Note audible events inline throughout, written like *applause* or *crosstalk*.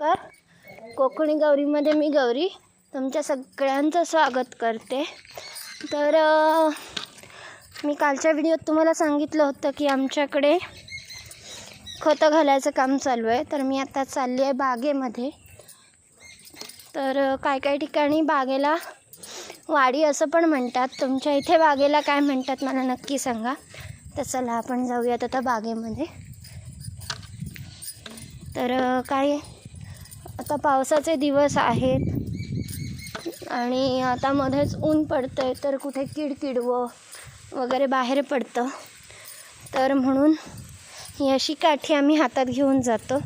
नमस्कार. कोकणी गौरीमध्ये मी गौरी. तुमच्या सगळ्यांचं स्वागत करते. तर मी कालच्या व्हिडिओत तुम्हाला सांगितलं होतं की आमच्याकडे खतं घालायचं काम चालू आहे. तर मी आता चालली आहे बागेमध्ये. तर काय काय ठिकाणी बागेला वाडी असं पण म्हणतात. तुमच्या इथे बागेला काय म्हणतात मला नक्की सांगा. तर चला आपण जाऊयात आता बागेमध्ये. तर काय आता पावसाचे दिवस आहेत आणि आता मध्येच ऊन पडतं आहे तर कुठे किडकिडवं वगैरे बाहेर पडतं. तर म्हणून ही अशी काठी आम्ही हातात घेऊन जातो.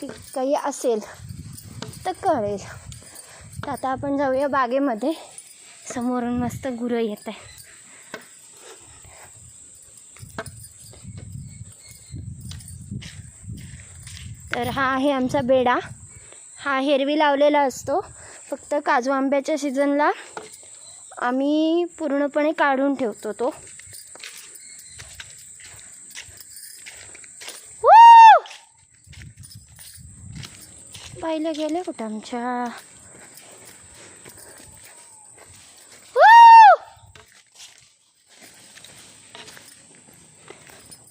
की काही असेल तर कळेल. तर आता आपण जाऊया बागेमध्ये. समोरून मस्त गुरं येत आहे तर हा आहे आमचा बेडा. हा हेरवी लावलेला असतो. फक्त काजू आंब्याच्या सीझनला आम्ही पूर्णपणे काढून ठेवतो तो. पाहिलं गेलं कुठं आमच्या?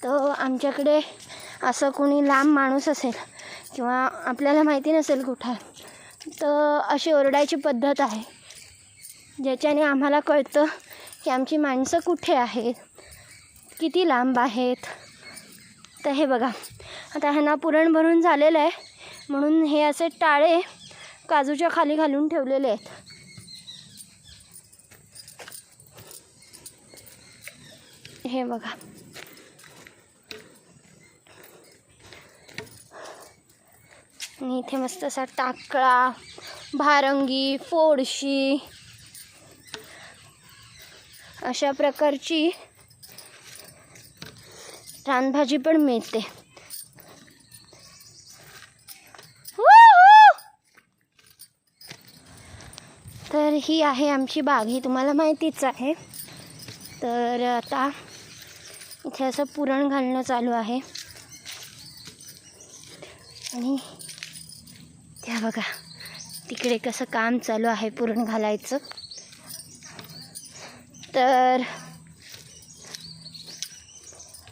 तर आमच्याकडे असं कोणी लांब माणूस असेल किंवा आपल्याला माहिती नसेल कुठं तर अशी ओरडायची पद्धत आहे. ज्याच्याने आम्हाला कळतं की आमची माणसं कुठे आहेत किती लांब आहेत. तर हे बघा आता ह्यांना पुरण भरून झालेलं आहे म्हणून हे असे टाळे काजूच्या खाली घालून ठेवलेले आहेत. हे बघा आणि इथे मस्त असा टाकळा भारंगी फोडशी अशा प्रकारची रानभाजी पण मिळते. तर ही आहे आमची बाग ही तुम्हाला माहितीच आहे. तर आता इथे असं पुरण घालणं चालू आहे. आणि त्या बघा तिकडे कसं काम चालू आहे पुरण घालायचं. तर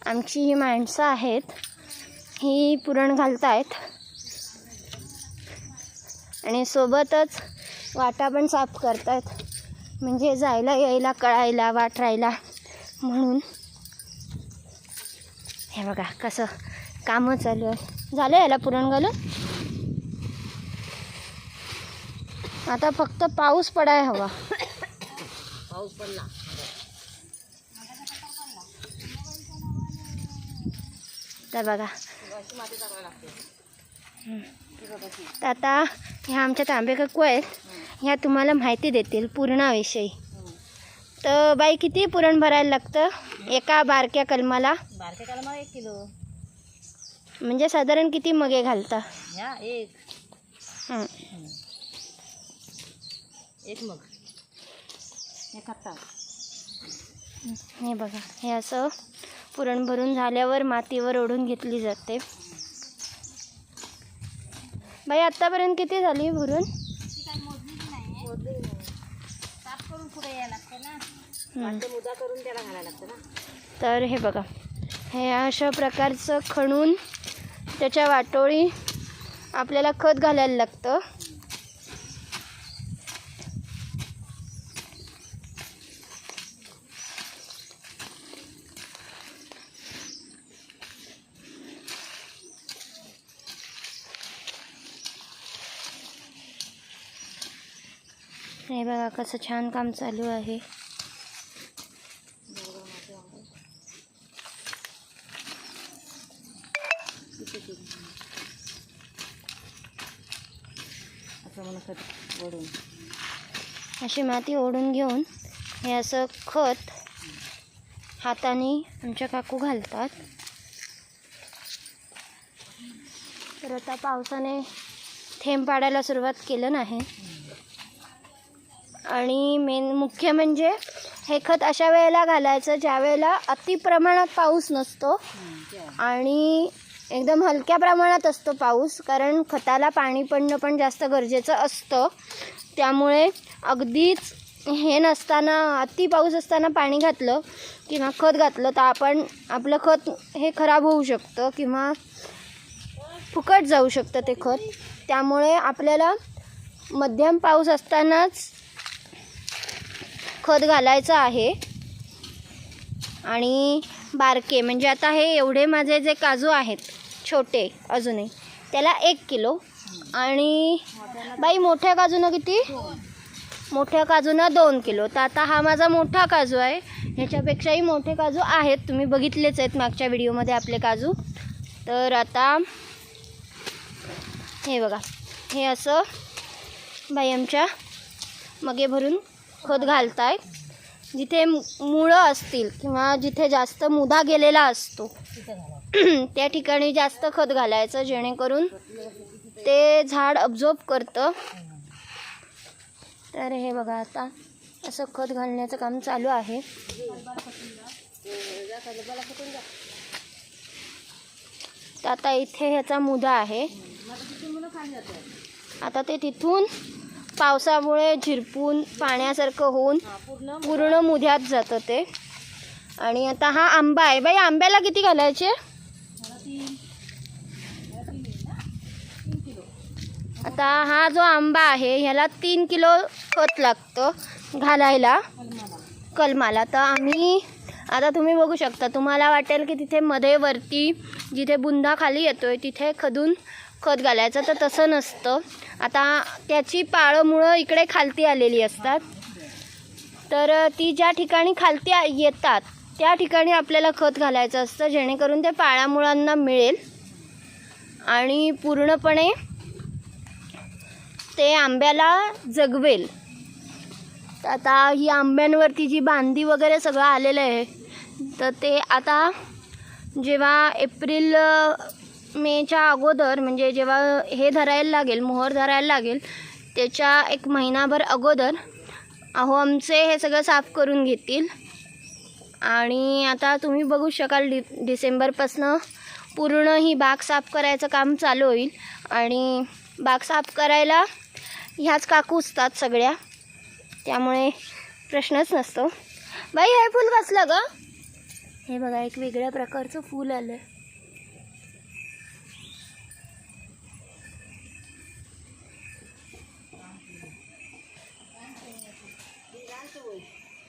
आमची ही माणसं आहेत ही पुरण घालत आहेत आणि सोबतच वाटा पण साफ करतायत. म्हणजे जायला यायला कळायला वाट राहायला म्हणून. हे बघा कसं कामं चालू आहे. झालं याला पुरण घालून? आता फक्त पाऊस पडाय हवा. पाऊस पडला. तर बघा. तर आता ह्या आमच्या तांबे काकू आहेत. ह्या तुम्हाला माहिती देतील पुरणाविषयी. तर बाई किती पुरण भरायला लागतं? एका बारक्या कलमाला? बारके काला मला एक किलो. म्हणजे साधारण किती मगे घालता? एक. एक मग. एक हे बघा हे असं पुरण भरून झाल्यावर मातीवर ओढून घेतली जाते. बाई आत्तापर्यंत किती झाली भरून? तर हे बघा हे अशा प्रकारचं खणून त्याच्या वाटोळी आपल्याला खत घालायला लागतं. हे बघा कसं छान काम चालू आहे. अशी माती ओढून घेऊन हे असं खत हाताने आमच्या काकू घालतात. तर आता पावसाने थेंब पाडायला सुरुवात केलं नाही. आणि मेन मुख्य म्हणजे हे खत अशा वेळेला घालायचं ज्या वेळेला अति प्रमाणात पाऊस नसतो. आणि एकदम हलक्या प्रमाणात असतो पाऊस कारण खताला पाणी पडणं पण जास्त गरजेचं असतं. त्यामुळे अगदीच हे नसताना अति पाऊस असताना पाणी घातलं किंवा खत घातलं तर आपण आपलं खत हे खराब होऊ शकतं किंवा फुकट जाऊ शकतं ते खत. त्यामुळे आपल्याला मध्यम पाऊस असतानाच खत घालायचं आहे. आणि बारके म्हणजे आता हे एवढे माझे जे काजू आहेत छोटे अजूनही त्याला एक किलो. आणि बाई मोठ्या काजूनं किती? मोठ्या काजूनं दोन किलो. तर आता हा माझा मोठा काजू आहे. ह्याच्यापेक्षाही मोठे काजू आहेत. तुम्ही बघितलेच आहेत मागच्या व्हिडिओमध्ये आपले काजू. तर आता हे बघा. हे असं बाई आमच्या मगे भरून खत घालताय जिथे मुळं असतील किंवा जिथे जास्त मुदा गेलेला असतो *clears throat* त्या ठिकाणी जास्त खत घालायचं जेणेकरून ते झाड अब्झॉर्ब करतं. तर हे बघा आता असं खत घालण्याचं काम चालू आहे. तर आता इथे ह्याचा मुदा आहे. आता ते तिथून पावसामुळे झिरपून पाण्यासारखं होऊन पूर्ण मुद्यात जातं ते. आणि आता हा आंबा आहे. बाई आंब्याला किती घालायचे? आता हा जो आंबा आहे ह्याला तीन किलो खत लागतं घालायला. कलमाला. तर आम्ही आता तुम्ही बघू शकता तुम्हाला वाटेल की तिथे मध्ये वरती जिथे बुंदा खाली आहे तिथे खदून खत घालायचं तर तसं नसतं. आता त्याची पाळं मुळं इकडे खालती आलेली असतात. तर ती ज्या ठिकाणी खालती येतात त्या ठिकाणी आपल्याला खत घालायचं असतं जेणेकरून ते पाळामुळांना मिळेल. आणि पूर्णपणे ते आंब्याला जगवेल. आता ही आंब्यांवरती जी बांधी वगैरे सगळं आलेलं आहे तर ते आता जेव्हा एप्रिल मेच्या अगोदर म्हणजे जेव्हा हे धरायला लागेल मोहर धरायला लागेल त्याच्या एक महिनाभर अगोदर अहो आमचे हे सगळं साफ करून घेतील. आणि आता तुम्ही बघू शकाल डि डिसेंबरपासनं पूर्ण ही बाग साफ करायचं काम चालू होईल. आणि बाग साफ करायला ह्याच काकू असतात सगळ्या. त्यामुळे प्रश्नच नसतो. बाई हे फूल कसलं गं? हे बघा एक वेगळ्या प्रकारचं फूल आलं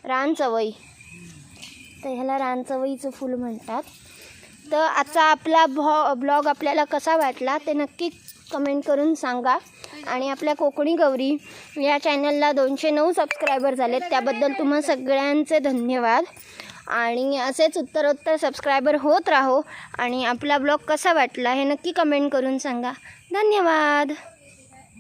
रानचवई. तर ह्याला रानचवईचं फूल म्हणतात. तर आजचा आपला भॉ ब्लॉग आपल्याला कसा वाटला ते नक्की कमेंट करून सांगा. आणि आपल्या कोकणी गौरी या चॅनलला दोनशे नऊ सबस्क्रायबर झालेत त्याबद्दल तुम्हा सगळ्यांचे धन्यवाद. आणि असेच उत्तरोत्तर सबस्क्रायबर होत राहो आणि आपला ब्लॉग कसा वाटला हे नक्की कमेंट करून सांगा. धन्यवाद.